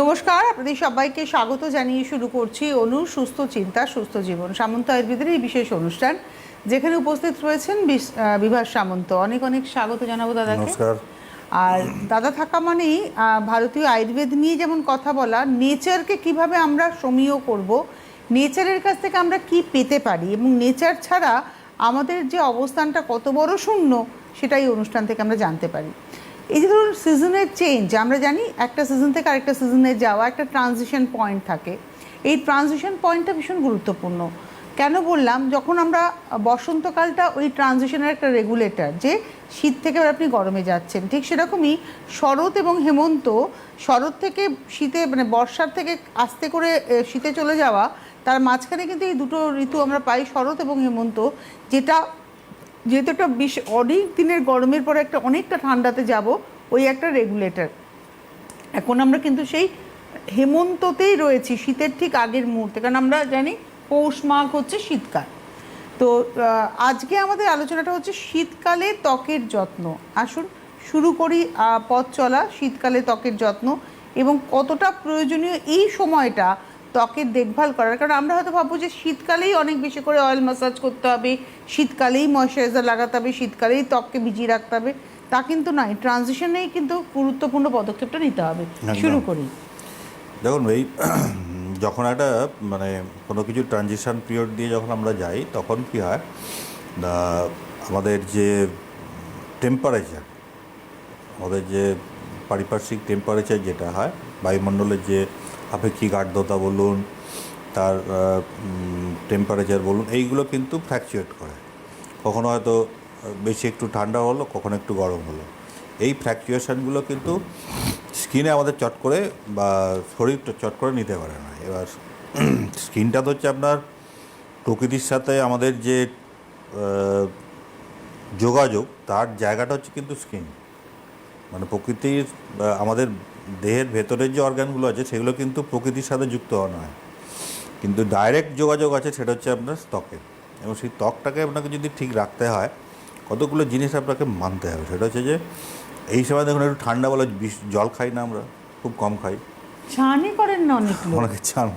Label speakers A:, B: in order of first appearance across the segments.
A: নমস্কার আপনাদের সবাইকে স্বাগত জানিয়ে শুরু করছি অনু সুস্থ চিন্তা সুস্থ জীবন। সামন্ত আয়ুর্বেদের এই বিশেষ অনুষ্ঠান যেখানে উপস্থিত রয়েছেন বিভাস সামন্ত। অনেক অনেক স্বাগত জানাব দাদাকে।
B: নমস্কার।
A: আর দাদা থাকা মানেই ভারতীয় আয়ুর্বেদ নিয়ে যেমন কথা বলা নেচারকে কীভাবে আমরা সমীহ করব নেচারের কাছ থেকে আমরা কি পেতে পারি এবং নেচার ছাড়া আমাদের যে অবস্থানটা কত বড় শূন্য সেটাই অনুষ্ঠান থেকে আমরা জানতে পারি। এই যে ধরুন সিজনের চেঞ্জ আমরা জানি একটা সিজন থেকে আরেকটা সিজনে যাওয়া একটা ট্রানজিশন পয়েন্ট থাকে। এই ট্রানজিশন পয়েন্টটা ভীষণ গুরুত্বপূর্ণ। কেন বললাম? যখন আমরা বসন্তকালটা ওই ট্রানজিশনের একটা রেগুলেটর যে শীত থেকে আপনি গরমে যাচ্ছেন, ঠিক সেরকমই শরৎ এবং হেমন্ত, শরৎ থেকে শীতে মানে বর্ষার থেকে আস্তে করে শীতে চলে যাওয়া, তার মাঝখানে কিন্তু এই দুটো ঋতু আমরা পাই শরৎ এবং হেমন্ত, যেটা যেহেতু একটা বিশ, অনেক দিনের গরমের পরে একটা অনেকটা ঠান্ডাতে যাব, ওই একটা রেগুলেটর এখন আমরা কিন্তু সেই হেমন্ততেই রয়েছি, শীতের ঠিক আগের মুহূর্তে, কারণ আমরা জানি পৌষ মাঘ হচ্ছে শীতকাল। তো আজকে আমাদের আলোচনাটা হচ্ছে শীতকালে ত্বকের যত্ন। আসুন, শুরু করি পথ চলা, শীতকালে ত্বকের যত্ন এবং কতটা প্রয়োজনীয় এই সময়টা ত্বকের দেখভাল করার কারণ আমরা হয়তো ভাববো যে শীতকালেই অনেক বেশি করে অয়েল ম্যাসাজ করতে হবে শীতকালেই ময়শ্চারাইজার লাগাতে হবে শীতকালেই ত্বককে ভিজিয়ে রাখতে হবে। তা কিন্তু নয় ট্রানজিশনেই কিন্তু গুরুত্বপূর্ণ পদক্ষেপটা নিতে হবে। শুরু করি।
B: দেখুন এই যখন একটা মানে কোনো কিছু ট্রানজিশন পিরিয়ড দিয়ে যখন আমরা যাই তখন কি হয় আমাদের যে টেম্পারেচার আমাদের যে পারিপার্শ্বিক টেম্পারেচার যেটা হয় বায়ুমণ্ডলের যে আপেক্ষিক আর্দ্রতা বলুন, তার টেম্পারেচার বলুন, এইগুলো কিন্তু ফ্ল্যাকচুয়েট করে। কখনো হয়তো বেশি একটু ঠান্ডা হলো, কখনো একটু গরম হলো। এই ফ্ল্যাকচুয়েশনগুলো কিন্তু স্কিনে আমাদের চট করে বা শরীরটা চট করে নিতে পারে না। এবার স্কিনটা তো হচ্ছে আপনার প্রকৃতির সাথে আমাদের যে যোগাযোগ, তার জায়গাটা হচ্ছে কিন্তু স্কিন মানে প্রকৃতির আমাদের দেহের ভেতরের যে অর্গানগুলো আছে সেগুলো কিন্তু প্রকৃতির সাথে যুক্ত হওয়া নয়। কিন্তু ডাইরেক্ট যোগাযোগ আছে সেটা হচ্ছে আপনার ত্বকে। এবং সেই ত্বকটাকে আপনাকে যদি ঠিক রাখতে হয় কতগুলো জিনিস আপনাকে মানতে হবে। সেটা হচ্ছে যে এই সময় দেখুন একটু ঠান্ডা বলে জল খাই না আমরা খুব কম খাই।
A: চানই করেন না অনেক
B: অনেকে চান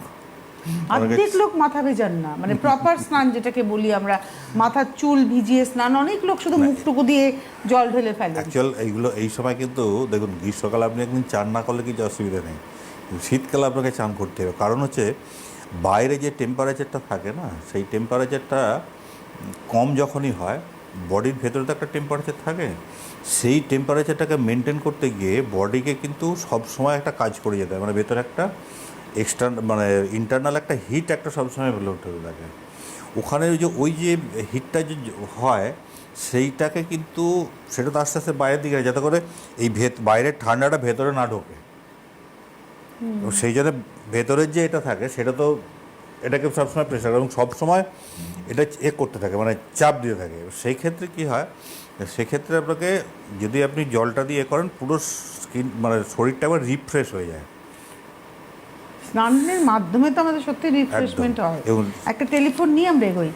A: অর্ধেক লোক মাথা ভেজান না। মানে প্রপার স্নান যেটাকে বলি আমরা মাথার চুল ভিজিয়ে স্নান অনেক লোক শুধু মুখটুকু দিয়ে জল ঢেলে ফেলে।
B: অ্যাকচুয়াল এইগুলো এই সময় কিন্তু দেখুন গ্রীষ্মকালে আপনি একদিন চান না করলে কিছু অসুবিধা নেই। শীতকালে আপনাকে চান করতে হবে। কারণ হচ্ছে বাইরে যে টেম্পারেচারটা থাকে না সেই টেম্পারেচারটা কম যখনই হয় বডির ভেতরে তো একটা টেম্পারেচার থাকে। সেই টেম্পারেচারটাকে মেনটেন করতে গিয়ে বডিকে কিন্তু সব সময় একটা কাজ করে যেতে হয়। মানে ভেতরে একটা এক্সটার্ন মানে ইন্টারনাল একটা হিট একটা সবসময় বেলে উঠতে থাকে ওখানে ওই যে ওই যে হিটটা যে হয় সেইটাকে কিন্তু সেটা তো আস্তে আস্তে বাইরের দিকে যাতে করে এই ভেত বাইরের ঠান্ডাটা ভেতরে না ঢোকে। সেই জন্য ভেতরের যে এটা থাকে সেটা তো এটাকে সবসময় প্রেশার এবং সবসময় এটা এ করতে থাকে মানে চাপ দিয়ে থাকে। সেই ক্ষেত্রে কি হয় সেক্ষেত্রে আপনাকে যদি আপনি জলটা দিয়ে করেন পুরো স্কিন মানে শরীরটা আবার রিফ্রেশ হয়ে যায়।
A: স্নানের মাধ্যমে তো আমাদের সত্যি রিফ্রেশমেন্ট হয়। একটা টেলিফোন নিয়ে আমরা এগোই।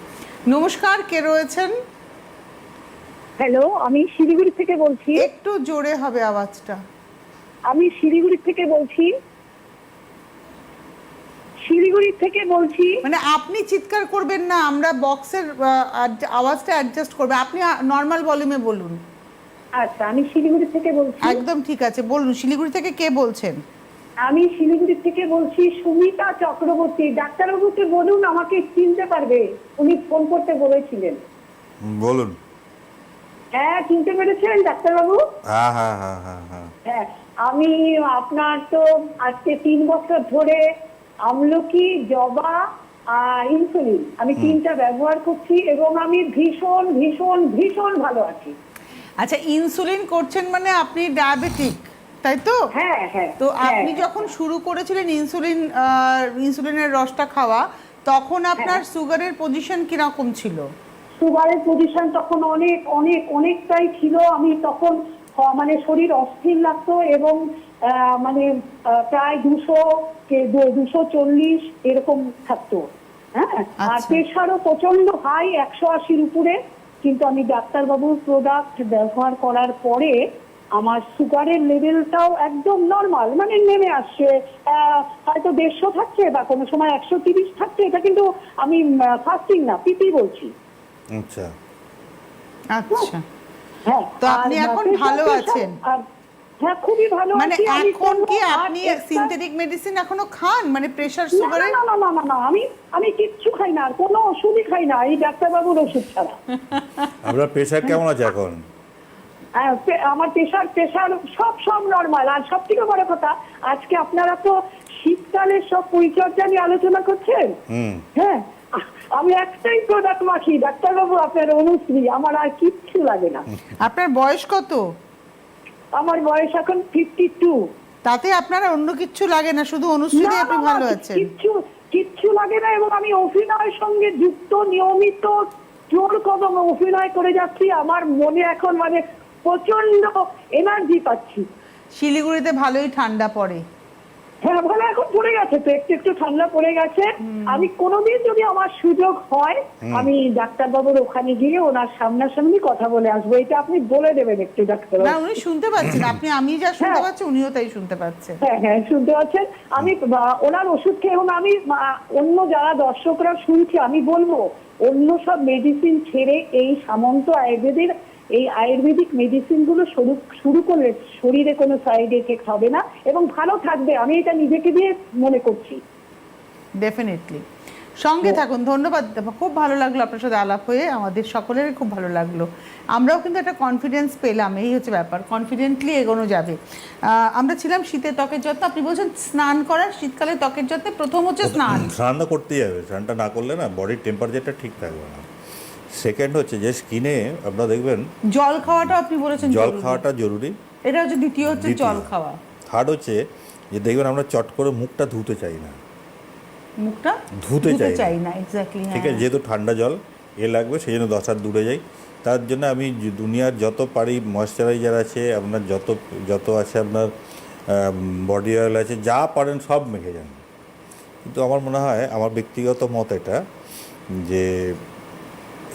A: নমস্কার কে রয়েছেন?
C: হ্যালো আমি শিলিগুড়ি থেকে বলছি।
A: একটু জোরে হবে আওয়াজটা।
C: আমি শিলিগুড়ি থেকে বলছি। শিলিগুড়ি থেকে বলছি।
A: মানে আপনি চিৎকার করবেন না আমরা বক্সের আওয়াজটা অ্যাডজাস্ট করবে। আপনি নর্মাল ভলিউমে বলুন।
C: আচ্ছা আমি শিলিগুড়ি থেকে বলছি।
A: একদম ঠিক আছে বলুন শিলিগুড়ি থেকে কে বলছেন?
C: আমি শিলিগুড়ি থেকে বলছি সুমিতা চক্রবর্তী ডাক্তারবাবুকে বলুন আমাকে চিনতে পারবে। উনি ফোন করতে বলেছিলেন।
B: বলুন।
C: হ্যাঁ চিনতে পেরেছেন ডাক্তারবাবু?
B: হ্যাঁ হ্যাঁ হ্যাঁ হ্যাঁ
C: আমি আপনার তো আজকে তিন বছর ধরে আমলকি জবা আর ইনসুলিন আমি তিনটা ব্যবহার করছি এবং আমি ভীষণ ভীষণ ভীষণ ভালো আছি।
A: আচ্ছা ইনসুলিন করছেন মানে আপনি ডায়াবেটিক তাই তো?
C: হ্যাঁ হ্যাঁ
A: তো আপনি
C: হ্যাঁ।
A: যখন শুরু করেছিলেন ইনসুলিন ইনসুলিনের রসটা খাওয়া তখন আপনার সুগারের পজিশন কীরকম ছিল?
C: সুগারের পজিশন তখন অনেক অনেক অনেকটাই ছিল। আমি তখন মানে শরীর অস্থির লাগতো এবং মানে প্রায় দুশো দুশো চল্লিশ এরকম থাকতো। হ্যাঁ? আর
A: আচ্ছা।
C: প্রেশারও প্রচণ্ড হাই একশো আশির উপরে। কিন্তু আমি ডাক্তারবাবুর প্রোডাক্ট ব্যবহার করার পরে আমার সুগারের লেভেলটাও একদম নর্মাল মানে নেমে আসছে। আহ, হয়তো দেড়শো থাকছে বা কোনো সময় একশো তিরিশ থাকছে এটা কিন্তু আমি ফাস্টিং না পিপি বলছি।
B: আচ্ছা।
A: আচ্ছা।
C: হ্যাঁ
A: তো আপনি এখন ভালো আছেন?
C: আর- হ্যাঁ খুবই ভালো
A: মানে এখন কি আপনি সিনথেটিক মেডিসিন এখনও খান? মানে প্রেসার
C: না,
A: সুগারে
C: না না না না না আমি আমি কিচ্ছু খাই না আর কোনো ওষুধই খাই না এই ডাক্তারবাবুর ওষুধ ছাড়া।
B: আপনার প্রেশার কেমন আছে এখন?
C: আমার প্রেশার প্রেশার সব সব নর্মাল আর সব থেকে বড় কথা আজকে আপনারা তো শীতকালের সব পরিচর্যা নিয়ে আলোচনা করছেন? হ্যাঁ আমি একটাই প্রোডাক্ট মাখি ডাক্তারবাবু আপনার অনুশ্রী। আমার আর কিচ্ছু লাগে না।
A: আপনার বয়স কত?
C: আমার বয়স এখন ফিফটি টু
A: তাতে আপনার অন্য কিচ্ছু লাগে না শুধু অনুশ্রীতে আপনি ভালো আছেন।
C: কিচ্ছু কিচ্ছু লাগে না এবং আমি অভিনয়ের সঙ্গে যুক্ত নিয়মিত জোর কদম অভিনয় করে যাচ্ছি। আমার মনে এখন মানে প্রচণ্ড এনার্জি পাচ্ছি।
A: শিলিগুড়িতে ভালোই ঠান্ডা পড়ে।
C: হ্যাঁ ভালো এখন পড়ে গেছে তো একটু একটু ঠান্ডা পড়ে গেছে। আমি কোনোদিন যদি আমার সুযোগ হয় আমি ডাক্তারবাবুর ওখানে গিয়ে ওনার সামনাসামনি কথা বলে আসব। এটা আপনি বলে দেবেন একটু
A: না উনি শুনতে পাচ্ছেন। আপনি আমি যা শুনতে
C: হ্যাঁ।
A: পাচ্ছি উনিও তাই শুনতে পাচ্ছেন।
C: হ্যাঁ হ্যাঁ শুনতে পাচ্ছেন। আমি ওনার ওষুধ খেয়ে এবং আমি অন্য যারা দর্শকরা শুনছি আমি বলব অন্য সব মেডিসিন ছেড়ে এই সামন্ত আয়ুর্বেদের এই আয়ুর্বেদিক মেডিসিনগুলো শুরু শুরু করলে শরীরে কোনো সাইড এফেক্ট হবে না এবং ভালো থাকবে। আমি এটা নিজেকে দিয়ে মনে করছি।
A: ডেফিনেটলি সঙ্গে থাকুন ধন্যবাদ। খুব ভালো লাগল আপনার সাথে আলাপ হয়ে আমাদের সকলেরই খুব ভালো লাগল। আমরাও কিন্তু একটা কনফিডেন্স পেলাম এই হচ্ছে ব্যাপার। কনফিডেন্টলি এগোনো যাবে। আহ, আমরা ছিলাম শীতের ত্বকের যত্ন। আপনি বলছেন স্নান করার শীতকালে ত্বকের যত্নে প্রথম হচ্ছে স্নান।
B: স্নান করতেই হবে। স্নানটা না করলে না বডির টেম্পারেচারটা ঠিক থাকবে না। সেকেন্ড হচ্ছে যে স্কিনে আপনারা দেখবেন
A: জল খাওয়াটা আপনি বলেছেন
B: জল খাওয়াটা জরুরি।
A: এটা হচ্ছে দ্বিতীয় হচ্ছে। জল খাওয়া।
B: থার্ড হচ্ছে যে দেখবেন আমরা চট করে মুখটা ধুতে চাই না।
A: মুখটা
B: ধুতে চাই না।
A: চাই না এক্স্যাক্টলি
B: ঠিক আছে যেহেতু ঠান্ডা জল এ লাগবে সেই জন্য দশ হাত দূরে যাই। তার জন্য আমি দুনিয়ার যত পারি ময়শ্চারাইজার আছে আপনার যত যত আছে আপনার বডি অয়েল আছে যা পারেন সব মেখে যান। কিন্তু আমার মনে হয় আমার ব্যক্তিগত মত এটা যে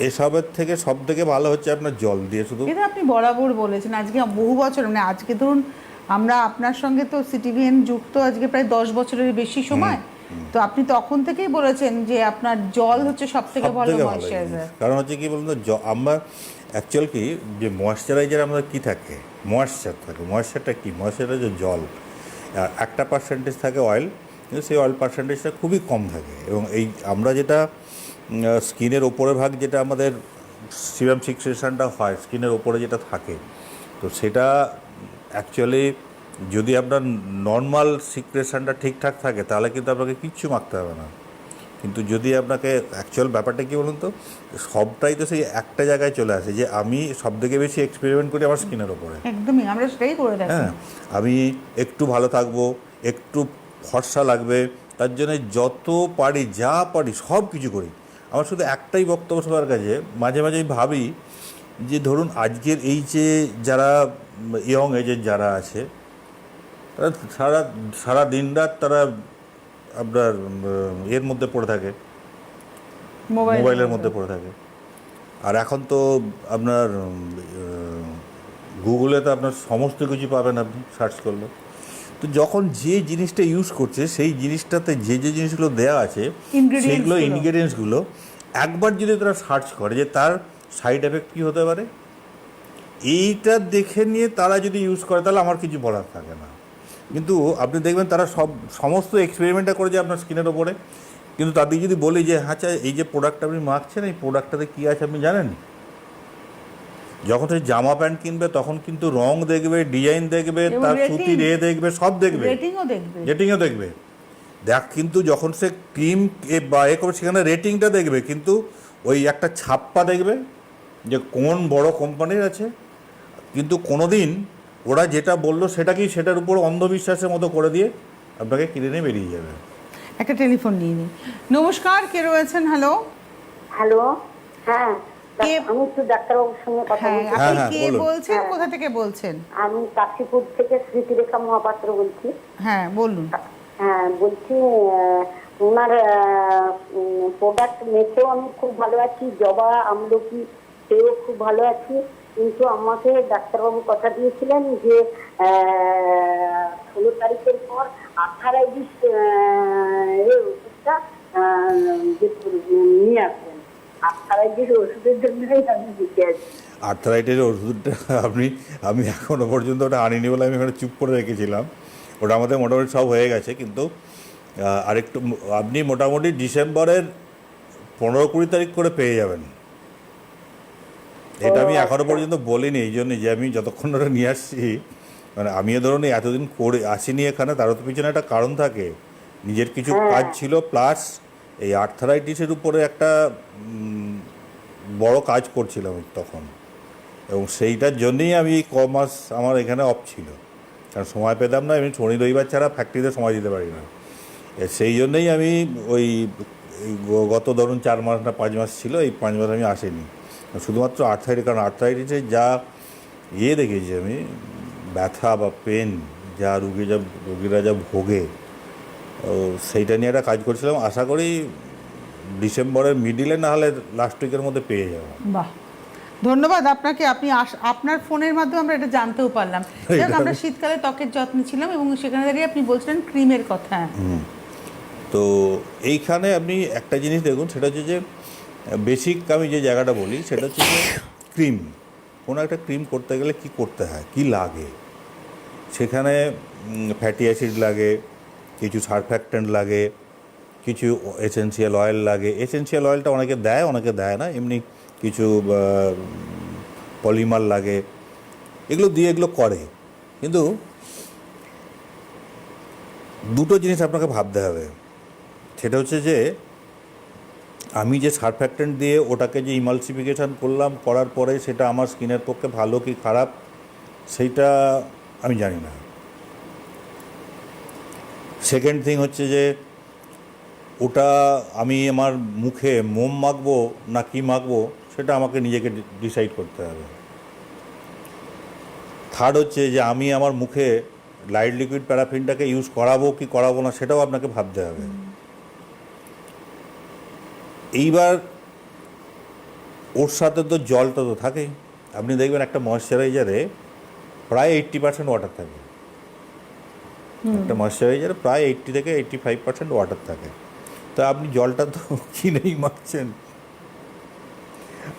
B: এসবের থেকে সব থেকে ভালো হচ্ছে আপনার জল দিয়ে শুধু
A: এটা আপনি বরাবর বলেছেন। আজকে বহু বছর মানে আজকে ধরুন আমরা আপনার সঙ্গে তো সিটিভিএন যুক্ত আজকে প্রায় দশ বছরের বেশি সময়। তো আপনি তখন থেকেই বলেছেন যে আপনার জল হচ্ছে সব থেকে ভালো ময়শ্চারাইজার
B: কারণ হচ্ছে কি বলুন তো আমরা অ্যাকচুয়াল কি যে ময়শ্চারাইজার আমাদের কি থাকে? ময়শ্চার থাকে। ময়শ্চারটা কি? ময়শ্চারাইজার জল। আর একটা পার্সেন্টেজ থাকে অয়েল কিন্তু সেই অয়েল পার্সেন্টেজটা খুবই কম থাকে। এবং এই আমরা যেটা স্কিনের ওপরে ভাগ যেটা আমাদের সিরাম সিক্সেশনটা হয় স্কিনের ওপরে যেটা থাকে তো সেটা অ্যাকচুয়ালি যদি আপনার নর্মাল সিক্রেশনটা ঠিকঠাক থাকে তাহলে কিন্তু আপনাকে কিচ্ছু মাখতে হবে না। কিন্তু যদি আপনাকে অ্যাকচুয়াল ব্যাপারটা কী বলুন তো সবটাই তো সেই একটা জায়গায় চলে আসে যে আমি সব থেকে বেশি এক্সপেরিমেন্ট করি আমার স্কিনের ওপরে।
A: একদমই আমরা সেটাই করে থাকি
B: হ্যাঁ আমি একটু ভালো থাকব একটু ফর্সা লাগবে তার জন্য যত পারি যা পারি সব কিছু করি। আমার শুধু একটাই বক্তব্য সবার কাছে মাঝে মাঝে ভাবি যে ধরুন আজকের এই যে যারা ইয়ং এজের যারা আছে তারা সারা সারা দিন রাত তারা আপনার এর মধ্যে পড়ে থাকে। মোবাইলের মধ্যে পড়ে থাকে। আর এখন তো আপনার গুগলে তো আপনার সমস্ত কিছু পাবেন আপনি সার্চ করলে। তো যখন যে জিনিসটা ইউজ করছে সেই জিনিসটাতে যে যে জিনিসগুলো দেওয়া আছে
A: Ingredients
B: সেইগুলো
A: গুলো।
B: ইনগ্রেডিয়েন্টসগুলো একবার যদি তারা সার্চ করে যে তার সাইড এফেক্ট কী হতে পারে এইটা দেখে নিয়ে তারা যদি ইউজ করে তাহলে আমার কিছু বলার থাকে না। কিন্তু আপনি দেখবেন তারা সব সমস্ত এক্সপেরিমেন্টটা করে করেছে আপনার স্কিনের ওপরে। কিন্তু তাদের যদি বলি যে আচ্ছা এই যে প্রোডাক্ট আপনি মাখছেন এই প্রোডাক্টটাতে কী আছে আপনি জানেন? যখন সে জামা প্যান্ট কিনবে তখন কিন্তু রং দেখবে ডিজাইন দেখবে তার। সুতির এ দেখবে সব দেখবে।
A: রেটিংও দেখবে।
B: রেটিংও দেখবে। দেখ কিন্তু যখন সে ক্রিম বা এ করবে সেখানে রেটিংটা দেখবে কিন্তু ওই একটা ছাপ্পা দেখবে যে কোন বড় কোম্পানির আছে। কিন্তু কোনোদিন ওরা যেটা বলল সেটাকেই সেটার উপর অন্ধবিশ্বাসের মতো করে দিয়ে আপনাকে কিনে নিয়ে বেরিয়ে যাবে।
A: একটা টেলিফোন নিয়ে নিই নমস্কার কে রয়েছেন? হ্যালো
D: হ্যালো হ্যাঁ আমি একটু ডাক্তারবাবুর সঙ্গে কথা
A: হ্যাঁ
D: বলছি।
B: হ্যাঁ,
A: আপনি
B: হ্যাঁ,
A: কে
B: বলুন।
A: বলছেন। কোথা থেকে বলছেন?
D: আমি কাশীপুর থেকে স্মৃতিরেখা মহাপাত্র বলছি।
A: হ্যাঁ বলুন।
D: হ্যাঁ বলছি ওনার প্রোডাক্ট মেখেও আমি খুব ভালো আছি, জবা, আমলকি সেও খুব ভালো আছি। কিন্তু আমাকে ডাক্তারবাবু কথা দিয়েছিলেন যে ষোলো তারিখের পর আর্থারাইটিস ওষুধটা নিয়ে আসবেন। আর্থারাইটিস ওষুধের জন্যই আমি দিতে আছি।
B: ওষুধটা আপনি, আমি এখনও পর্যন্ত ওটা আনিনি বলে আমি ওখানে চুপ করে রেখেছিলাম। ওটা আমাদের মোটামুটি সব হয়ে গেছে কিন্তু আরেকটু আপনি মোটামুটি ডিসেম্বরের পনেরো কুড়ি তারিখ করে পেয়ে যাবেন। এটা আমি এখনও পর্যন্ত বলিনি এই জন্য যে আমি যতক্ষণ ওটা নিয়ে আসছি মানে আমিও ধরুন এতদিন করে আসিনি এখানে তারও তো পিছনে একটা কারণ থাকে। নিজের কিছু কাজ ছিল প্লাস এই আর্থারাইটিসের উপরে একটা বড় কাজ করছিলাম তখন। এবং সেইটার জন্যই আমি ক মাস আমার এখানে অফ ছিল। কারণ সময় পেতাম না আমি শনি রবিবার ছাড়া ফ্যাক্টরিতে সময় দিতে পারি না। সেই জন্যই আমি ওই গত ধরুন চার মাস না পাঁচ মাস ছিল, এই পাঁচ মাস আমি আসিনি। শুধুমাত্র আর্থাইটিস কারণ আর্থাইটিসে যা ইয়ে দেখেছি আমি, ব্যথা বা পেন যা রুগী যা, রুগীরা যা ভোগে সেইটা নিয়ে একটা কাজ করছিলাম। আশা করি ডিসেম্বরের মিডিলে না হলে লাস্ট উইকের মধ্যে পেয়ে যাব।
A: বাহ! ধন্যবাদ আপনাকে আপনি আপনার ফোনের মাধ্যমে আমরা এটা জানতেও পারলাম। আমরা শীতকালে ত্বকের যত্নে ছিলাম এবং সেখানে দাঁড়িয়ে আপনি বলছিলেন ক্রিমের কথা।
B: তো এইখানে আপনি একটা জিনিস দেখুন সেটা হচ্ছে যে বেসিক আমি যে জায়গাটা বলি সেটা হচ্ছে যে ক্রিম কোনো একটা ক্রিম করতে গেলে কি করতে হয় কি লাগে? সেখানে ফ্যাটি অ্যাসিড লাগে কিছু সারফ্যাক্টেন্ট লাগে কিছু এসেন্সিয়াল অয়েল লাগে। এসেন্সিয়াল অয়েলটা অনেকে দেয় অনেকে দেয় না এমনি কিছু পলিমার লাগে, এগুলো দিয়ে এগুলো করে। কিন্তু দুটো জিনিস আপনাকে ভাবতে হবে। সেটা হচ্ছে যে, আমি যে সারফ্যাক্টেন্ট দিয়ে ওটাকে যে ইমালসিফিকেশান করলাম, করার পরে সেটা আমার স্কিনের পক্ষে ভালো কি খারাপ, সেইটা আমি জানি না। সেকেন্ড থিং হচ্ছে যে, ওটা আমি আমার মুখে মোম মাখবো না কি মাখবো সেটা আমাকে নিজেকে ডিসাইড করতে হবে। থার্ড হচ্ছে যে আমি আমার মুখে লাইট লিকুইড প্যারাফিনটাকে ইউজ করাবো কি করাবো না সেটাও আপনাকে ভাবতে হবে। এইবার ওর সাথে তো জলটা তো থাকেই। আপনি দেখবেন একটা ময়শ্চারাইজারে প্রায় এইট্টি পার্সেন্ট ওয়াটার থাকে। একটা ময়শ্চারাইজারে প্রায় এইট্টি থেকে এইট্টি ফাইভ পার্সেন্ট ওয়াটার থাকে। তা আপনি জলটা তো কিনেই মাখছেন।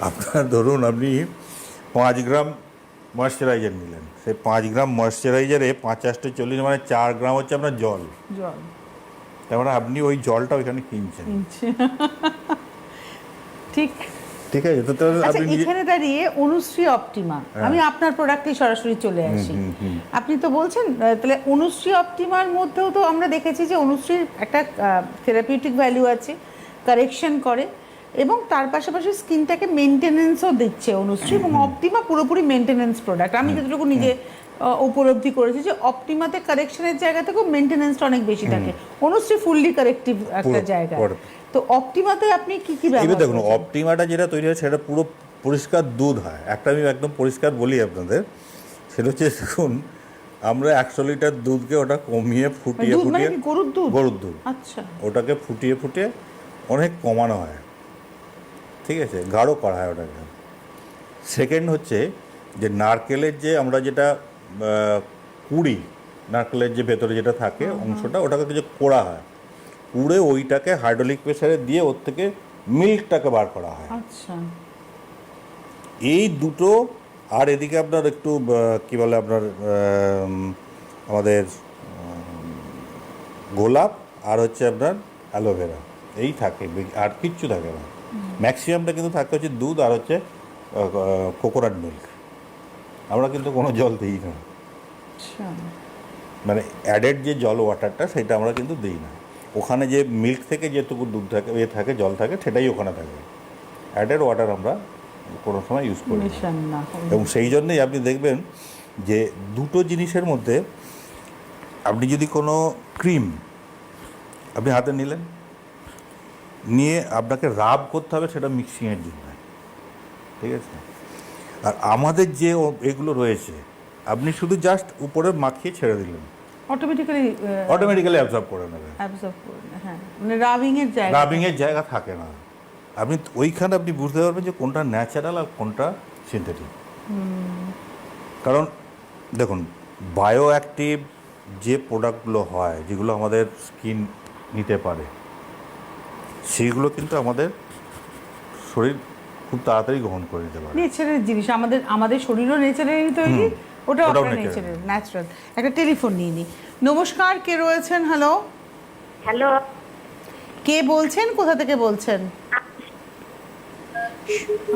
B: আপনার ধরুন আপনি পাঁচ গ্রাম ময়শ্চারাইজার নিলেন। সেই পাঁচ গ্রাম ময়শ্চারাইজারে পাঁচাশটা চল্লিশ মানে চার গ্রাম হচ্ছে আপনার জল।
A: জল।
B: তার মানে আপনি ওই জলটা ওইখানে কিনছেন।
A: ঠিক।
B: ঠিক আছে তো
A: আচ্ছা
B: আপনি
A: এখানে দাঁড়িয়ে অনুশ্রী অপটিমা। আমি আপনার প্রোডাক্টে সরাসরি চলে আসি। আপনি তো বলছেন তাহলে অনুশ্রী অপটিমার মধ্যেও তো আমরা দেখেছি যে অনুশ্রীর একটা থেরাপিউটিক ভ্যালু আছে কারেকশন করে। এবং তার পাশাপাশি স্কিনটাকে মেনটেনেন্সও দিচ্ছে অনুশ্রী এবং অপটিমা পুরোপুরি মেনটেনেন্স প্রোডাক্ট। আমি যতটুকু নিজে উপলব্ধি করেছি যে অপটিমাতে কারেকশনের জায়গা থেকেও মেনটেনেন্সটা অনেক বেশি থাকে। অনুশ্রী ফুললি কারেক্টিভ একটা জায়গা। তো অপটিমাতে আপনি কি কি ব্যবহার
B: দেখুন অপটিমাটা যেটা তৈরি হয় সেটা পুরো পরিষ্কার দুধ হয়। একটা আমি একদম পরিষ্কার বলি আপনাদের। সেটা হচ্ছে দেখুন আমরা একশো লিটার দুধকে ওটা কমিয়ে ফুটিয়ে
A: দুধ মানে
B: ফুটিয়ে
A: গরুর দুধ?
B: গরুর দুধ।
A: আচ্ছা।
B: ওটাকে ফুটিয়ে ফুটিয়ে অনেক কমানো হয়। ঠিক আছে গাঢ় করা হয় ওটাকে। সেকেন্ড হচ্ছে যে নারকেলের যে আমরা যেটা কুড়ি নারকেলের যে ভেতরে যেটা থাকে অংশটা ওটাকে যে কোড়া হয়। কুড়ে ওইটাকে হাইড্রোলিক প্রেসারে দিয়ে ওর থেকে মিল্কটাকে বার করা হয়।
A: আচ্ছা।
B: এই দুটো আর এদিকে আপনার একটু কি বলে আপনার আমাদের গোলাপ আর হচ্ছে আপনার অ্যালোভেরা। এই থাকে আর কিচ্ছু থাকে না। ম্যাক্সিমামটা কিন্তু থাকে হচ্ছে দুধ আর হচ্ছে কোকোনাট মিল্ক। আমরা কিন্তু কোনো জল দিই না।
A: আচ্ছা।
B: মানে অ্যাডেড যে জল ওয়াটারটা সেটা আমরা কিন্তু দিই না। ওখানে যে মিল্ক থেকে যেটুকু দুধ থাকে এ থাকে জল থাকে সেটাই ওখানে থাকে। অ্যাডেড ওয়াটার আমরা কোনো সময় ইউজ করি না। এবং সেই জন্যই আপনি দেখবেন যে দুটো জিনিসের মধ্যে আপনি যদি কোনো ক্রিম আপনি হাতে নিলেন নিয়ে আপনাকে রাব করতে হবে সেটা মিক্সিংয়ের জন্য। ঠিক আছে? আর আমাদের যে এগুলো রয়েছে আপনি শুধু জাস্ট উপরে মাখিয়ে ছেড়ে দিলেন।
A: অটোমেটিক্যালি
B: অটোমেটিক্যালি অ্যাবজর্ব করে নেবে
A: অ্যাবজর্ব করে হ্যাঁ। মানে রাবিং এর জায়গা।
B: রাবিংয়ের জায়গা থাকে না। আপনি ওইখানে আপনি বুঝতে পারবেন যে কোনটা ন্যাচারাল আর কোনটা সিনথেটিক কারণ দেখুন বায়ো অ্যাক্টিভ যে প্রোডাক্টগুলো হয় যেগুলো আমাদের স্কিন নিতে পারে সেইগুলো কিন্তু আমাদের শরীর খুব তাড়াতাড়ি গ্রহণ করে নিতে পারে।
A: নেচারের জিনিস আমাদের আমাদের শরীরও নেচারেরই তৈরি ওটা
B: ওটাও
A: আপনার নেচারের ন্যাচারাল একটা টেলিফোন নিয়ে নিই নমস্কার কে রয়েছেন? হ্যালো
D: হ্যালো
A: কে বলছেন? কোথা থেকে বলছেন?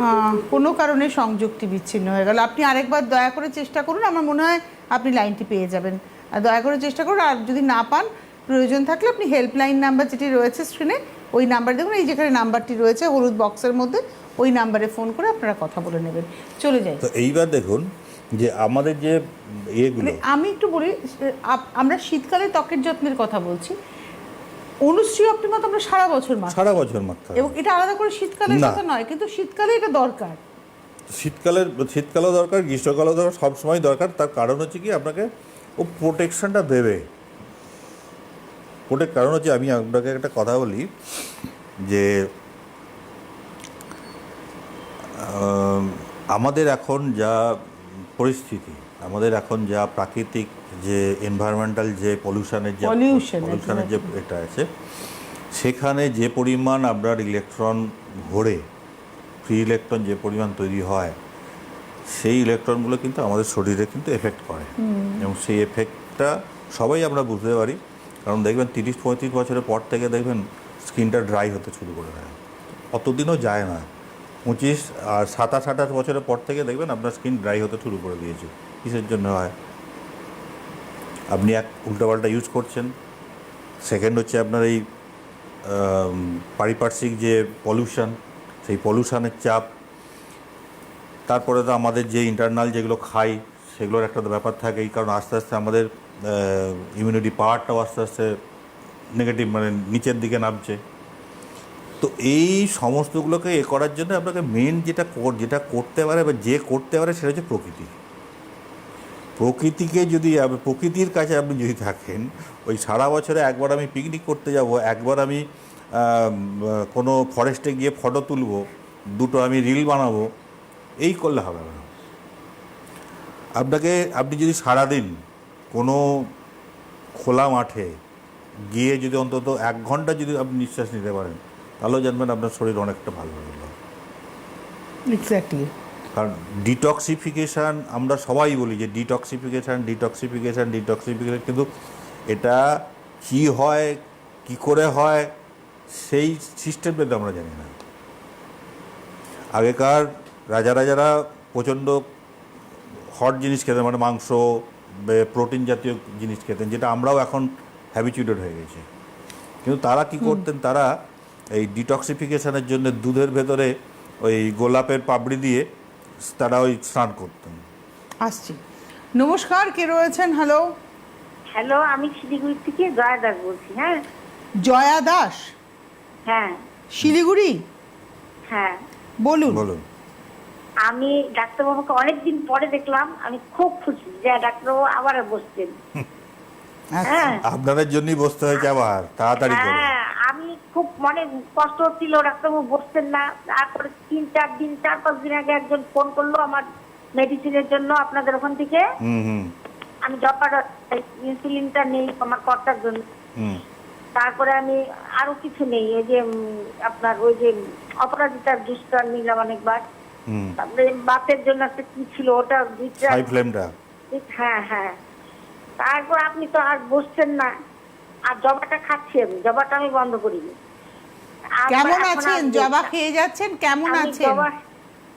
A: আহ, কোনো কারণে সংযোগটি বিচ্ছিন্ন হয়ে গেল। আপনি আরেকবার দয়া করে চেষ্টা করুন আমার মনে হয় আপনি লাইনটি পেয়ে যাবেন। আর দয়া করে চেষ্টা করুন আর যদি না পান প্রয়োজন থাকলে আপনি হেল্পলাইন নাম্বার যেটি রয়েছে স্ক্রিনে ওই নাম্বার দেখুন এই যেখানে নাম্বারটি রয়েছে হলুদ বক্সের মধ্যে ওই নাম্বারে ফোন করে আপনারা কথা বলে নেবেন। চলে যাই।
B: তো এইবার দেখুন যে আমাদের যে ইয়েগুলো
A: মানে আমি একটু বলি আমরা শীতকালে ত্বকের যত্নের কথা বলছি। অনুশ্রী অপ্টিমা তো আমরা সারা বছর মাখি।
B: সারা বছর হবে
A: এবং এটা আলাদা করে শীতকালের। কথা নয় কিন্তু শীতকালে এটা দরকার।
B: শীতকালের শীতকালেও দরকার গ্রীষ্মকালেও দরকার সবসময় দরকার। তার কারণ হচ্ছে কি আপনাকে ও প্রোটেকশনটা দেবে। প্রোটেক্ট কারণ হচ্ছে আমি আপনাকে একটা কথা বলি যে আমাদের এখন যা পরিস্থিতি আমাদের এখন যা প্রাকৃতিক যে এনভায়রনমেন্টাল যে পলিউশনের যে পলিউশনের যে এটা আছে সেখানে যে পরিমাণ আপনার ইলেকট্রন ঘোরে ফ্রি ইলেকট্রন যে পরিমাণ তৈরি হয় সেই ইলেকট্রনগুলো কিন্তু আমাদের শরীরে কিন্তু এফেক্ট করে। এবং সেই এফেক্টটা সবাই আমরা বুঝতে পারি। কারণ দেখবেন তিরিশ, পঁয়ত্রিশ বছরের পর থেকে দেখবেন স্কিনটা ড্রাই হতে শুরু করে দেয়। অতদিনও যায় না। পঁচিশ আর সাতাশ, আঠাশ বছরের পর থেকে দেখবেন আপনার স্কিন ড্রাই হতে শুরু করে দিয়েছে। কিসের জন্য হয়? আপনি এক উল্টোপাল্টা ইউজ করছেন। সেকেন্ড হচ্ছে আপনার এই পারিপার্শ্বিক যে পলিউশন, সেই পলিউশনের চাপ। তারপরে তো আমাদের যে ইন্টারনাল যেগুলো খাই, সেগুলোর একটা ব্যাপার থাকে এই কারণ আস্তে আস্তে আমাদের ইমিউনিটি পাওয়ারটাও আস্তে আস্তে নেগেটিভ মানে নিচের দিকে নামছে। তো এই সমস্তগুলোকে এ করার জন্য আপনাকে মেন যেটা যেটা করতে পারে বা যে করতে পারে সেটা হচ্ছে প্রকৃতি। প্রকৃতিকে যদি প্রকৃতির কাছে আপনি যদি থাকেন, ওই সারা বছরে একবার আমি পিকনিক করতে যাব, একবার আমি কোনো ফরেস্টে গিয়ে ফটো তুলবো, দুটো আমি রিল বানাবো, এই করলে হবে না। আপনাকে, আপনি যদি সারাদিন কোনো খোলা মাঠে গিয়ে যদি অন্তত এক ঘণ্টা যদি আপনি নিঃশ্বাস নিতে পারেন তাহলেও জানবেন আপনার শরীর অনেকটা ভালো হয়ে গেল
A: এক্স্যাক্টলি
B: কারণ ডিটক্সিফিকেশান আমরা সবাই বলি যে ডিটক্সিফিকেশান ডিটক্সিফিকেশান ডিটক্সিফিকেশান কিন্তু এটা কি হয় কি করে হয় সেই সিস্টেমটা তো আমরা জানি না। আগেকার রাজা রাজারা প্রচণ্ড হট জিনিস খেতেন মানে মাংস প্রোটিন জাতীয় জিনিস খেতেন যেটা আমরাও এখন হ্যাবিচুয়েটেড হয়ে গেছি। কিন্তু তারা কি করতেন তারা এই ডিটক্সিফিকেশনের জন্য দুধের ভেতরে ওই গোলাপের পাপড়ি দিয়ে তারা ওই স্নান করতেন।
A: আসছি। নমস্কার কে রয়েছেন? হ্যালো
D: হ্যালো আমি শিলিগুড়ি থেকে জয়া দাস বলছি হ্যাঁ?
A: জয়া দাস?
D: হ্যাঁ।
A: শিলিগুড়ি?
D: হ্যাঁ।
A: বলুন।
B: বলুন।
D: আমি ডাক্তারবাবুকে অনেকদিন পরে দেখলাম আমি খুব খুশি যে ডাক্তারবাবু আবার বসছেন।
A: আচ্ছা
D: হ্যাঁ।
B: আপনাদের জন্যই বসতে হয়েছে আবার তাড়াতাড়ি
D: হ্যাঁ আমি খুব মনে কষ্ট হচ্ছিল ডাক্তারবাবু বসছেন না। তারপরে তিন চার দিন চার পাঁচ দিন আগে একজন ফোন করল আমার মেডিসিনের জন্য আপনাদের ওখান থেকে। আমি জপার ইনসুলিনটা নেই আমার কর্তার জন্য। তারপরে আমি আরও কিছু নেই ওই যে আপনার ওই যে অপরাজিতার জুসটা নিলাম অনেকবার। তারপরে বাতের জন্য একটা কি ছিল ওটা
B: হাই ফ্লেমটা
D: হ্যাঁ হ্যাঁ। তারপর আপনি তো আর বসছেন না। আর জবাটা খাচ্ছেন জবাটা আমি বন্ধ করিনি।
A: কেমন
D: এখন
A: আছেন? জবা খেয়ে যাচ্ছেন? কেমন আছেন?
D: জবা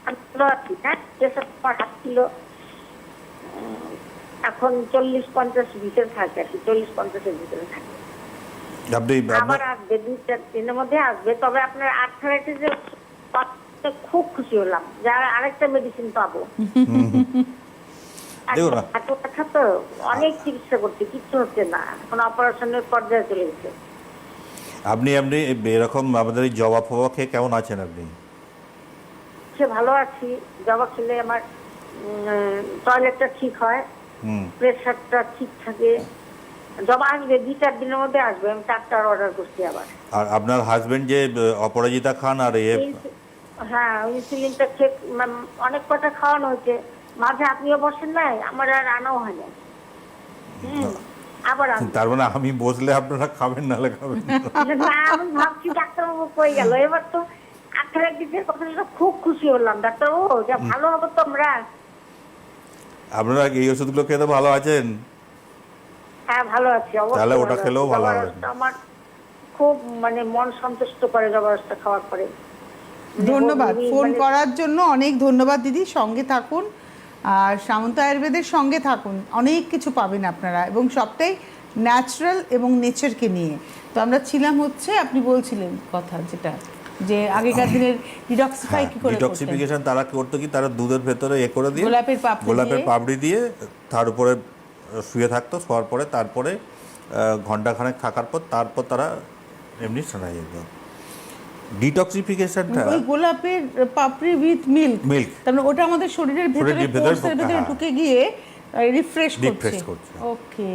D: ভালো আছি হ্যাঁ? প্রেশার ছিল এখন চল্লিশ পঞ্চাশ ভিতরে থাকে আর কি চল্লিশ পঞ্চাশের ভিতরে থাকে। আবার আসবে দুই চার দিনের মধ্যে আসবে তবে আপনার আর্থারাইটিসের খুব খুশি হলাম যে আর আরেকটা মেডিসিন পাবো। হাঁটু ব্যথা তো অনেক চিকিৎসা কিচ্ছু হচ্ছে না। এখন অপারেশনের পর্যায়ে চলে গেছে।
B: আপনি আপনি এরকম আমাদের এই জবা ফবা খেয়ে কেমন আছেন আপনি?
D: সে ভালো আছি। জবা খেলে আমার টয়লেটটা ঠিক হয়। প্রেশারটা ঠিক থাকে। জবা আসবে দুই চার দিনের মধ্যে আসবে। আমি চারটার অর্ডার করছি আবার।
B: আর আপনার হাজবেন্ড যে অপরাজিতা খান আর এ
D: হ্যাঁ ইনসুলিনটা অনেক কটা খাওয়ানো হয়েছে। মাঝে আপনিও বসেন নাই আমার আর আনাও হয় না আবার
B: তার মানে আমি বসলে আপনারা খাবেন নাহলে খাবেন না।
D: আমি ভাবছি ডাক্তারবাবু কই গেল। এবার তো আর্থারাইটিসের কথাটা খুব খুশি হলাম। ডাক্তারবাবু যা ভালো হবে তো আমরা
B: আপনারা এই ওষুধগুলো খেতে ভালো আছেন?
D: হ্যাঁ ভালো আছি
B: তাহলে ওটা খেলেও ভালো হবে।
D: আমার খুব মানে মন সন্তুষ্ট করে জবরদস্ত খাওয়ার পরে।
A: ধন্যবাদ। ফোন
D: মানে-
A: করার জন্য অনেক ধন্যবাদ দিদি। সঙ্গে থাকুন। আর সামন্ত আয়ুর্বেদের সঙ্গে থাকুন। অনেক কিছু পাবেন আপনারা। এবং সবটাই ন্যাচারাল এবং নেচারকে নিয়ে। তো আমরা ছিলাম হচ্ছে আপনি বলছিলেন কথা যেটা যে আগেকার দিনের ডিডক্সিফাই কি করে
B: ডিটক্সিফিকেশন তারা করতো কি? তারা দুধের ভেতরে এ করে দিয়ে
A: গোলাপের পাপড়ি
B: গোলাপের
A: দিয়ে?
B: পাপড়ি দিয়ে তার উপরে শুয়ে থাকতো শোয়ার পরে তারপরে ঘন্টাখানেক থাকার পর তারপর তারা এমনি শোনা যেত। ডিটক্সিফিকেশনটা
A: ওই গোলাপের পাপড়ি উইথ মিল্ক
B: Milk।
A: তার মানে ওটা আমাদের শরীরের ভেতরে
B: শরীরের ভেতরে ঢুকে,
A: ভেতরে। ঢুকে গিয়ে রিফ্রেশ করছে।
B: করছে।
A: ওকে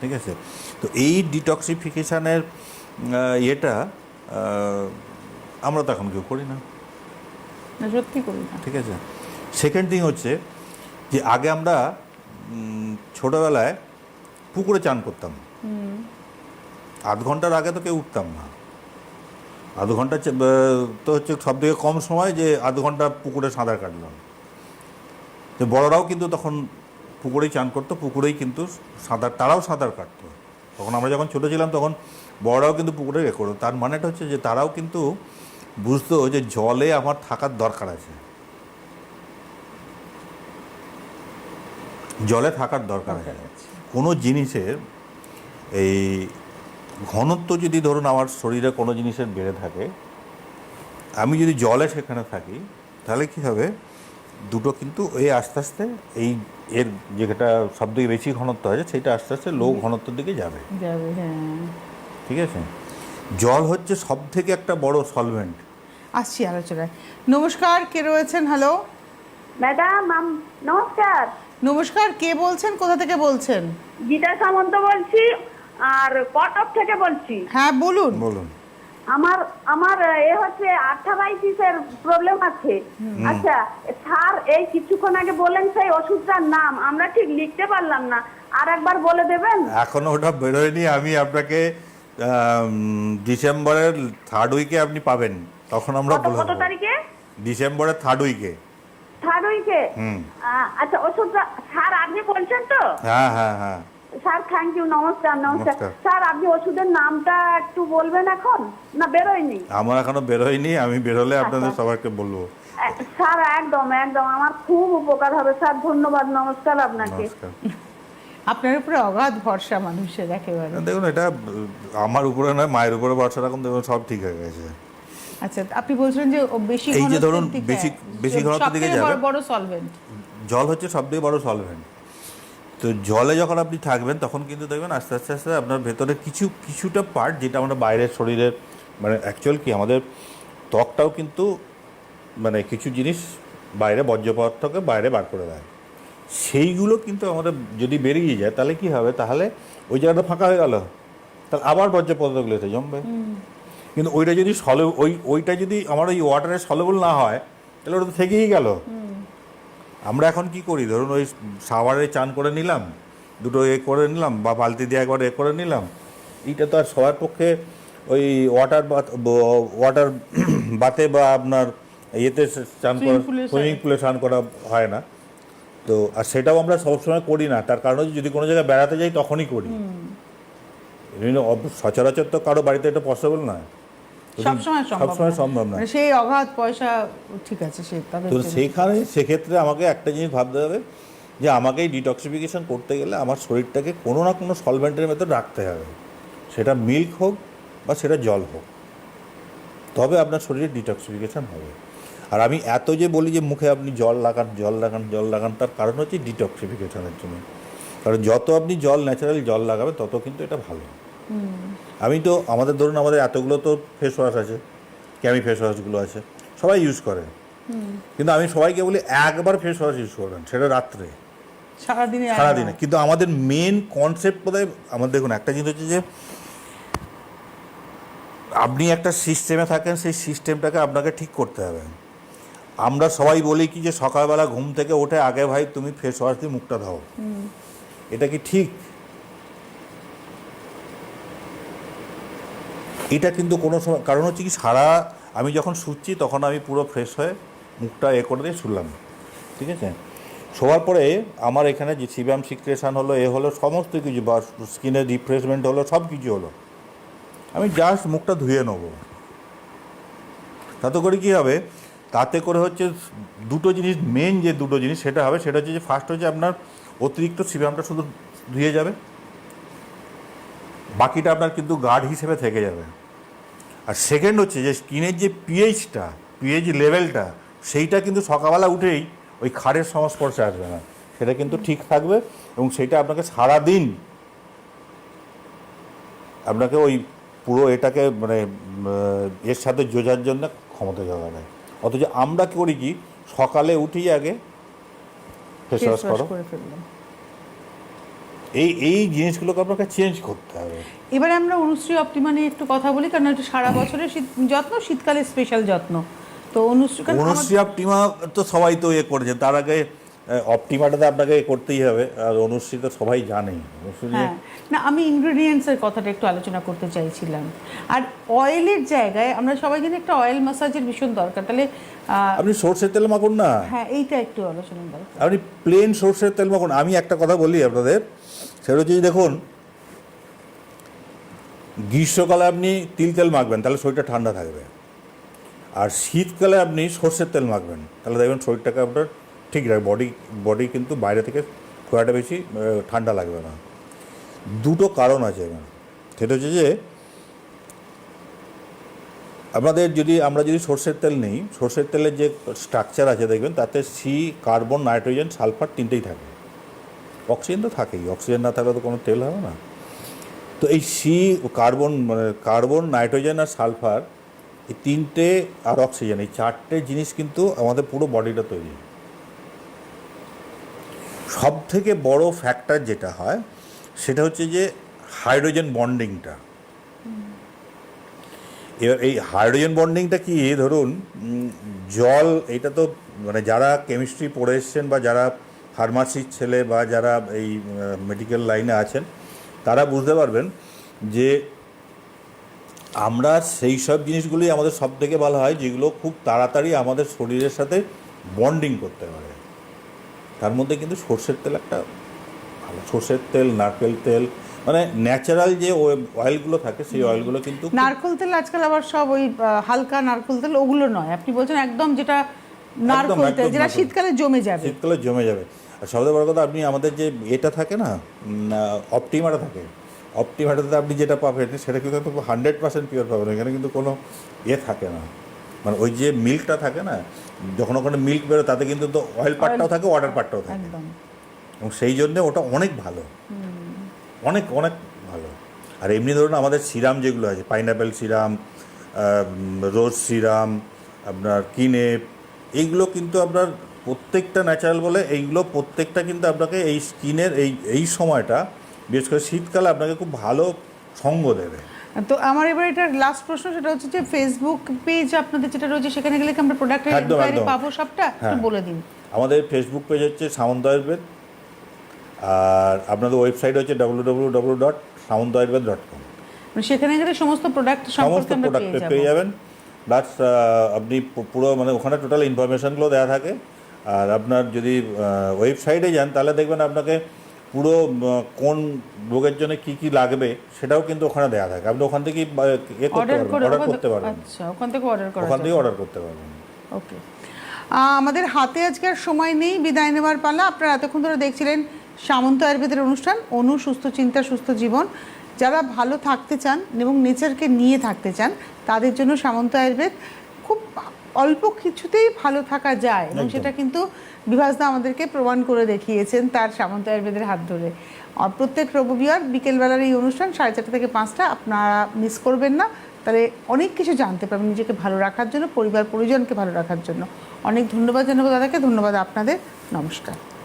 B: ঠিক আছে? তো এই ডিটক্সিফিকেশনের ইয়েটা আমরা তো এখন কেউ করি না।
A: সত্যি করি না।
B: ঠিক আছে? সেকেন্ড থিং হচ্ছে যে আগে আমরা ছোটবেলায় পুকুরে চান করতাম। আধ ঘণ্টার আগে তো কেউ উঠতাম না। আধ ঘণ্টা তো হচ্ছে সব থেকে কম সময় যে আধ ঘণ্টা পুকুরে সাঁতার কাটলাম তো বড়রাও কিন্তু তখন পুকুরেই চান করতো, পুকুরেই কিন্তু সাঁতার, তারাও সাঁতার কাটতো। তখন আমরা যখন ছোটো ছিলাম তখন বড়রাও কিন্তু পুকুরে এ করতো। তার মানেটা হচ্ছে যে তারাও কিন্তু বুঝতো যে জলে আমার থাকার দরকার আছে। জলে থাকার দরকার আছে। কোনো জিনিসের এই ঘনত্ব যদি ধরুন আমার শরীরে কোনো জিনিসের বেড়ে থাকে আমি যদি জলে সেখানে থাকি তাহলে কি হবে? দুটো কিন্তু এই আস্তে আস্তে এই এর যেটা সব থেকে বেশি ঘনত্ব আছে সেটা আস্তে আস্তে লো ঘনত্বের দিকে যাবে।
A: যাবে হ্যাঁ।
B: ঠিক আছে? জল হচ্ছে সব থেকে একটা বড় সলভেন্ট
A: আসছি আলোচনায়। নমস্কার কে রয়েছেন? হ্যালো
C: ম্যাডাম নমস্কার।
A: নমস্কার কে বলছেন? কোথা থেকে বলছেন?
C: গীতা সামন্ত বলছি। আর কটক থেকে বলছি।
A: হ্যাঁ বলুন।
B: বলুন।
C: আমার আমার এ হচ্ছে আর্থারাইটিসের প্রবলেম আছে। আচ্ছা স্যার এই কিছুক্ষণ আগে বলেন সেই ওষুধটার নাম। আমরা ঠিক লিখতে পারলাম না। আর একবার বলে দেবেন?
B: এখনও ওটা বেরোয়নি। আমি আপনাকে ডিসেম্বরের থার্ড উইকে আপনি পাবেন। তখন আমরা
C: কত
B: বলে
C: কত তারিখে?
B: ডিসেম্বরের থার্ড উইকে
C: থার্ড উইকে আচ্ছা ওষুধটা স্যার আপনি বলছেন তো?
B: হ্যাঁ হ্যাঁ হ্যাঁ।
C: স্যার থ্যাংক ইউ নমস্কার নমস্কার। স্যার আপনি ওষুধের নামটা একটু বলবেন এখন? না বেরোয়নি?
B: আমার এখনও বেরোয়নি আমি বেরোলে আপনাদের
C: আচ্ছা।
B: সবাইকে বলব।
C: স্যার একদম একদম আমার খুব উপকার হবে। স্যার ধন্যবাদ নমস্কার আপনাকে।
A: আপনার উপরে অগাধ ভরসা মানুষের একেবারে।
B: দেখুন এটা আমার উপরে নয় মায়ের উপরে ভরসা রাখুন দেখুন সব ঠিক হয়ে গেছে।
A: আচ্ছা আপনি বলছিলেন যে ও বেশি
B: এই যে ধরুন বেশি- বেশি
A: সব
B: ঘনত্বের দিকে যাবে।
A: বড়- বড় সলভেন্ট
B: জল হচ্ছে সব থেকে বড় সলভেন্ট তো জলে যখন আপনি থাকবেন তখন কিন্তু দেখবেন আস্তে আস্তে আস্তে আপনার ভেতরে কিছু কিছুটা পার্ট যেটা আমরা বাইরের শরীরের মানে অ্যাকচুয়াল কি আমাদের ত্বকটাও কিন্তু মানে কিছু জিনিস বাইরে বর্জ্য পদার্থকে বাইরে বার করে দেয়। সেইগুলো কিন্তু আমাদের যদি বেরিয়ে যায় তাহলে কি হবে? তাহলে ওই জায়গাটা ফাঁকা হয়ে গেল। তাহলে আবার বর্জ্য পদার্থগুলো এসে জমবে। কিন্তু ওইটা যদি সলে ওই ওইটা যদি আমার ওই ওয়াটারে সলেবল না হয় তাহলে ওটা তো থেকেই গেল। আমরা এখন কি করি? ধরুন ওই সাওয়ারে চান করে নিলাম দুটো এ করে নিলাম বা বালতি দিয়ে একবার এ করে নিলাম এইটা তো আর সবার পক্ষে ওই ওয়াটার বাথ ওয়াটার বাতে বা আপনার ইয়েতে চান করা সুইমিং পুলে স্নান করা হয় না। তো আর সেটাও আমরা সবসময় করি না। তার কারণ হচ্ছে যদি কোনো জায়গায় বেড়াতে যাই তখনই করি। সচরাচর তো কারও বাড়িতে এটা পসিবল না
A: সবসময় সম্ভব
B: সবসময়
A: না।
B: সম্ভব না।
A: মানে সেই অগাধ পয়সা ঠিক আছে সে
B: তো। সেইখানে সেক্ষেত্রে আমাকে একটা জিনিস ভাবতে হবে যে আমাকে এই ডিটক্সিফিকেশন করতে গেলে আমার শরীরটাকে কোনো না কোনো সলভেন্টের ভেতর রাখতে হবে। সেটা মিল্ক হোক বা সেটা জল হোক। তবে আপনার শরীরে ডিটক্সিফিকেশন হবে। আর আমি এত যে বলি যে মুখে আপনি জল লাগান জল লাগান জল লাগান তার কারণ হচ্ছে ডিটক্সিফিকেশনের জন্য। কারণ যত আপনি জল ন্যাচারাল জল লাগাবেন তত কিন্তু এটা ভালো। আমি তো আমাদের ধরুন আমাদের এতগুলো তো ফেস ওয়াশ আছে ক্যামি ফেস ওয়াশগুলো আছে সবাই ইউজ করে। কিন্তু আমি সবাইকে বলি একবার ফেস ওয়াশ ইউজ করবেন সেটা রাত্রে।
A: সারাদিনে
B: সারাদিনে। কিন্তু আমাদের মেন কনসেপ্ট বোধহয় আমাদের দেখুন একটা জিনিস হচ্ছে যে আপনি একটা সিস্টেমে থাকেন সেই সিস্টেমটাকে আপনাকে ঠিক করতে হবে। আমরা সবাই বলি কি যে সকালবেলা ঘুম থেকে ওঠে আগে ভাই তুমি ফেস ওয়াশ দিয়ে মুখটা ধোও। এটা কি ঠিক? এটা কিন্তু কোনো সময়, কারণ হচ্ছে কি সারা, আমি যখন শুচ্ছি তখন আমি পুরো ফ্রেশ হয়ে মুখটা এ করে দিয়ে শুনলাম ঠিক আছে? শোয়ার পরে আমার এখানে যে সিবাম সিক্রেশন হলো, এ হলো, সমস্ত কিছু, বা স্কিনের রিফ্রেশমেন্ট হলো, সব কিছু হলো। আমি জাস্ট মুখটা ধুয়ে নেব। তাতে করে কী হবে? তাতে করে হচ্ছে দুটো জিনিস মেন যে দুটো জিনিস সেটা হবে, সেটা হচ্ছে যে ফার্স্ট হচ্ছে আপনার অতিরিক্ত সিবামটা শুধু ধুয়ে যাবে। বাকিটা আপনার কিন্তু গার্ড হিসেবে থেকে যাবে। আর সেকেন্ড হচ্ছে যে স্কিনের যে পিএইচটা পিএইচ লেভেলটা সেইটা কিন্তু সকালবেলা উঠেই ওই খাড়ের সংস্পর্শে আসবে না। সেটা কিন্তু ঠিক থাকবে এবং সেটা আপনাকে সারাদিন আপনাকে ওই পুরো এটাকে মানে এর সাথে যোজার জন্য ক্ষমতা জোগাবে অথচ আমরা কি করি কি সকালে উঠেই আগে ফেস ওয়াশ করো।
A: করে ফেললাম।
B: এই এই জিনিসগুলোকে আপনাকে চেঞ্জ করতে হবে।
A: এবারে আমরা অনুশ্রী অপটিমা নিয়ে একটু কথা বলি কারণ এটা সারা বছরের শীত যত্ন শীতকালে স্পেশাল যত্ন। তো অনুশ্রী
B: অনুশ্রী অপটিমা তো সবাই তো এ করেছে তার আগে অপটিমাটাতে আপনাকে এ করতেই হবে আর অনুশ্রী তো সবাই জানেই।
A: হ্যাঁ। না আমি ইনগ্রেডিয়েন্টসের কথাটা একটু আলোচনা করতে চাইছিলাম। আর অয়েলের জায়গায় আমরা সবাই জানি একটা অয়েল ম্যাসাজের ভীষণ দরকার। তাহলে
B: আপনি সর্ষের তেল মাখুন না?
A: হ্যাঁ এইটা একটু আলোচনা দরকার।
B: আপনি প্লেন সর্ষের তেল মাখুন। আমি একটা কথা বলি আপনাদের। সেটা হচ্ছে দেখুন, গ্রীষ্মকালে আপনি তিল তেল মাখবেন, তাহলে শরীরটা ঠান্ডা থাকবে। আর শীতকালে আপনি সর্ষের তেল মাখবেন, তাহলে দেখবেন শরীরটাকে আপনার ঠিক রাখবে বডি বডি কিন্তু বাইরে থেকে খুব একটা বেশি ঠান্ডা লাগবে না। দুটো কারণ আছে এখানে। সেটা হচ্ছে যে, আমাদের যদি আমরা যদি সর্ষের তেল নিই, সর্ষের তেলের যে স্ট্রাকচার আছে দেখবেন, তাতে সি কার্বন নাইট্রোজেন সালফার তিনটেই থাকে। অক্সিজেন তো থাকেই অক্সিজেন না থাকলে তো কোনো তেল হবে না। তো এই সি কার্বন মানে কার্বন নাইট্রোজেন আর সালফার এই তিনটে আর অক্সিজেন এই চারটে জিনিস কিন্তু আমাদের পুরো বডিটা তৈরি সব থেকে বড় ফ্যাক্টর যেটা হয়, সেটা হচ্ছে যে হাইড্রোজেন বন্ডিংটা এবার এই হাইড্রোজেন বন্ডিংটা কি? ধরুন জল, এটা তো মানে যারা কেমিস্ট্রি পড়ে এসছেন বা যারা ফার্মাসির ছেলে বা যারা এই মেডিকেল লাইনে আছেন তারা বুঝতে পারবেন যে আমরা সেই সব জিনিসগুলোই আমাদের সব থেকে ভালো হয় যেগুলো খুব তাড়াতাড়ি আমাদের শরীরের সাথে বন্ডিং করতে পারে। তার মধ্যে কিন্তু সর্ষের তেল একটা ভালো সর্ষের তেল নারকেল তেল মানে ন্যাচারাল যে অয়েলগুলো থাকে সেই অয়েলগুলো কিন্তু
A: নারকেল তেল আজকাল আবার সব ওই হালকা নারকেল তেল ওগুলো নয়। আপনি বলছেন একদম যেটা নারকোল তেল যেটা শীতকালে জমে যাবে।
B: শীতকালে জমে যাবে। আর সবথেকে বড় কথা আপনি আমাদের যে এটা থাকে না অপটিমাটা থাকে। অপটিমাটাতে আপনি যেটা পাবেন সেটা কিন্তু হান্ড্রেড পার্সেন্ট পিওর পাবেন। এখানে কিন্তু কোনো ইয়ে থাকে না। মানে ওই যে মিল্কটা থাকে না যখন ওখানে মিল্ক বেরোয় তাতে কিন্তু তো অয়েল পার্টটাও থাকে ওয়াটার পার্টটাও থাকে। এবং সেই জন্যে ওটা অনেক ভালো। অনেক অনেক ভালো। আর এমনি ধরুন আমাদের সিরাম যেগুলো আছে পাইনাপেল সিরাম রোজ সিরাম আপনার কিনে এইগুলো কিন্তু আপনার প্রত্যেকটা ন্যাচারাল বলে এইগুলো প্রত্যেকটা কিন্তু আপনাকে এই স্কিনের এই এই সময়টা বিশেষ করে শীতকালে আপনাকে খুব ভালো সঙ্গ দেবে।
A: তো আমার এবার এটা লাস্ট প্রশ্ন সেটা হচ্ছে যে ফেসবুক পেজ আপনাদের যেটা রয়েছে সেখানে গেলে কি আমরা প্রোডাক্টের ইনকোয়ারি পাবো সবটা? একটু
B: হ্যাঁ।
A: বলে দিন।
B: আমাদের ফেসবুক পেজ হচ্ছে সামন্ত আয়ুর্বেদ আর আপনাদের ওয়েবসাইট হচ্ছে W W W dot Samanta Ayurveda dot com
A: সেখানে গেলে সমস্ত প্রোডাক্ট
B: সমস্ত প্রোডাক্ট
A: পেয়ে
B: পেয়ে যাবেন। প্লাস আপনি পুরো মানে ওখানে টোটাল ইনফরমেশনগুলো দেওয়া থাকে। আর আপনার যদি ওয়েবসাইটে যান তাহলে দেখবেন আপনাকে পুরো কোন রোগের জন্য কি কি লাগবে সেটাও কিন্তু ওখানে দেওয়া থাকে। আপনি ওখান থেকেই এ করতে
A: অর্ডার
B: পারবেন অর্ডার করতে পারবেন।
A: আচ্ছা ওখান থেকে অর্ডার করা
B: ওখান থেকে অর্ডার করতে পারবেন।
A: ওকে আমাদের হাতে আজকে আর সময় নেই বিদায় নেওয়ার পালা। আপনারা এতক্ষণ ধরে দেখছিলেন সামন্ত আয়ুর্বেদের অনুষ্ঠান অনু সুস্থ চিন্তা সুস্থ জীবন। যারা ভালো থাকতে চান এবং নেচারকে নিয়ে থাকতে চান তাদের জন্য সামন্ত আয়ুর্বেদ খুব অল্প কিছুতেই ভালো থাকা যায় এবং সেটা কিন্তু বিভাসদা আমাদেরকে প্রমাণ করে দেখিয়েছেন তার সামন্ত আয়ুর্বেদের হাত ধরে। প্রত্যেক রবিবার বিকেলবেলার এই অনুষ্ঠান সাড়ে চারটা থেকে পাঁচটা আপনারা মিস করবেন না। তাহলে অনেক কিছু জানতে পারবেন নিজেকে ভালো রাখার জন্য পরিবার পরিজনকে ভালো রাখার জন্য। অনেক ধন্যবাদ জানাব দাদাকে ধন্যবাদ আপনাদের। নমস্কার।